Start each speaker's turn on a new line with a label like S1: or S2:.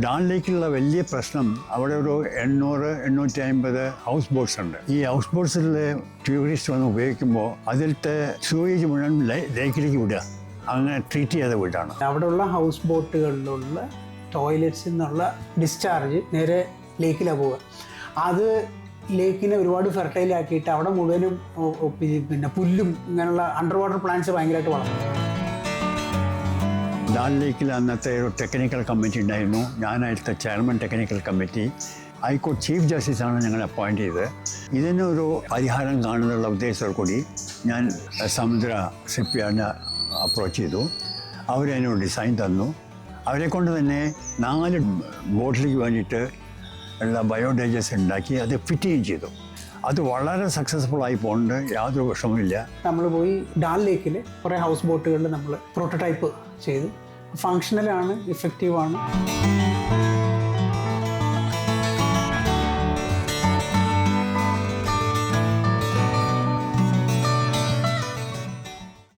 S1: Dan ലേക്കിലുള്ള വലിയ പ്രശ്നം അവിടെ ഒരു എണ്ണൂറ് എണ്ണൂറ്റി അമ്പത് ഹൗസ് ബോട്ട്സ് ഉണ്ട്. ഈ ഹൗസ് ബോട്ട്സിലെ ടൂറിസ്റ്റ് വന്ന് ഉപയോഗിക്കുമ്പോൾ അതിലത്തെ സൂയേജ് മുഴുവൻ ലേക്കിലേക്ക് വിടുക. അങ്ങനെ ട്രീറ്റ് ചെയ്ത വീടാണ്
S2: അവിടെയുള്ള ഹൗസ് ബോട്ടുകളിലുള്ള ടോയ്ലറ്റ്സിൽ നിന്നുള്ള ഡിസ്ചാർജ് നേരെ ലേക്കിലാണ് പോവുക. അത് ലേക്കിനെ ഒരുപാട് ഫെർട്ടൈൽ ആക്കിയിട്ട് അവിടെ മുഴുവനും പിന്നെ പുല്ലും ഇങ്ങനെയുള്ള അണ്ടർ വാട്ടർ പ്ലാന്റ്സ് ഭയങ്കരമായിട്ട് വളർന്നു
S1: ഡാൻ ലേക്കിൽ അന്നത്തെ ഒരു ടെക്നിക്കൽ കമ്മിറ്റി ഉണ്ടായിരുന്നു. ഞാനായിട്ട് chairman technical committee high court chief ജസ്റ്റിസാണ് ഞങ്ങൾ അപ്പോയിന്റ് ചെയ്തത്. ഇതിനൊരു പരിഹാരം കാണുന്നുള്ള ഉദ്ദേശത്തോടു കൂടി ഞാൻ സമുദ്ര ഷിപ്പ്യാർഡിനെ അപ്രോച്ച് ചെയ്തു. അവരതിനൊരു ഡിസൈൻ തന്നു. അവരെ കൊണ്ട് തന്നെ നാല് ബോട്ടിലേക്ക് വേണ്ടിയിട്ട് ഉള്ള ബയോഡൈജസ് ഉണ്ടാക്കി അത് ഫിറ്റ് ചെയ്തു. അത് വളരെ സക്സസ്ഫുൾ ആയി പോകുന്നുണ്ട് യാതൊരു വിഷമമില്ല
S2: നമ്മൾ പോയി ഡാൽ ലേക്കിൽ കുറേ ഹൗസ് ബോട്ടുകളിൽ നമ്മൾ പ്രോട്ടോടൈപ്പ് ചെയ്തു. ഫങ്ഷണലാണ് ഇഫക്റ്റീവാണ്